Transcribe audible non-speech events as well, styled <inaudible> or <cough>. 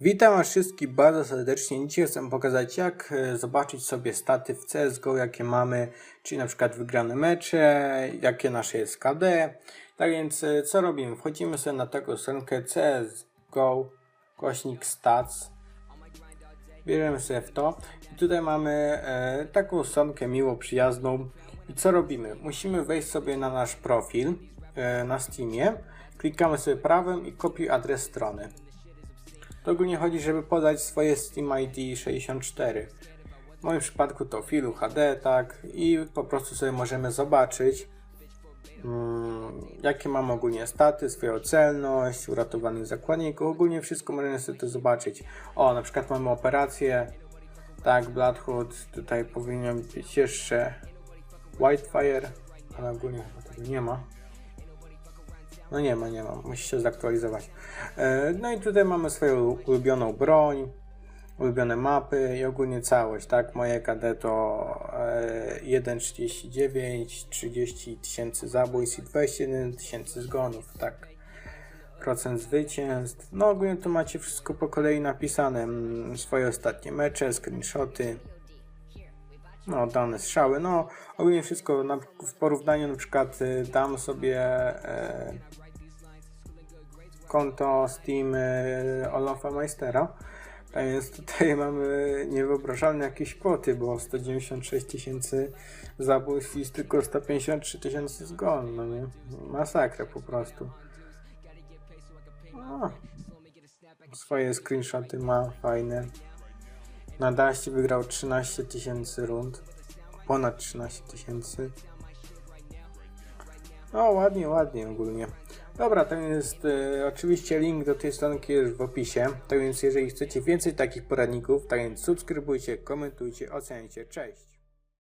Witam Was wszystkich bardzo serdecznie. Dzisiaj chcę pokazać, jak e, zobaczyć sobie staty w CSGO, jakie mamy, czyli na przykład wygrane mecze, jakie nasze jest KD. Tak więc, e, co robimy? Wchodzimy sobie na taką stronkę CSGO, kośnik stats. Bierzemy sobie w to i tutaj mamy e, taką stronkę miło przyjazną. I co robimy? Musimy wejść sobie na nasz profil na Steamie. Klikamy sobie prawym i kopiuj adres strony. To ogólnie chodzi, żeby podać swoje Steam ID 64. W moim przypadku to filu HD, tak, i po prostu sobie możemy zobaczyć, mm, jakie mam ogólnie staty, swoją celność, uratowanych zakładników, ogólnie wszystko możemy sobie to zobaczyć. O, na przykład mamy operację, tak, Bloodhood, tutaj powinien być jeszcze Whitefire, ale ogólnie chyba tego nie ma. No nie ma, nie ma. Musi się zaktualizować. E, No i tutaj mamy swoją ulubioną broń, ulubione mapy i ogólnie całość, tak? Moje KD to e, 1,39, 30 tysięcy zabójstw i 21 tysięcy zgonów, tak? Procent zwycięstw. No ogólnie tu macie wszystko po kolei napisane. mm, Swoje ostatnie mecze, screenshoty. No, dane strzały. No, ogólnie wszystko na, w porównaniu na przykład y, dam sobie e, konto Steam e, Olafa Meistera. Tak więc tutaj <laughs> mamy niewyobrażalne jakieś kwoty, bo 196 tysięcy zabójstw i tylko 153 tysięcy zgon, no nie? Masakra po prostu. No. Swoje screenshoty ma fajne. Na Daście wygrał 13 tysięcy rund. Ponad 13 tysięcy. No ładnie, ładnie ogólnie. Dobra, to jest e, oczywiście link do tej stronki jest w opisie. Tak więc jeżeli chcecie więcej takich poradników, tak więc subskrybujcie, komentujcie, oceniajcie. Cześć!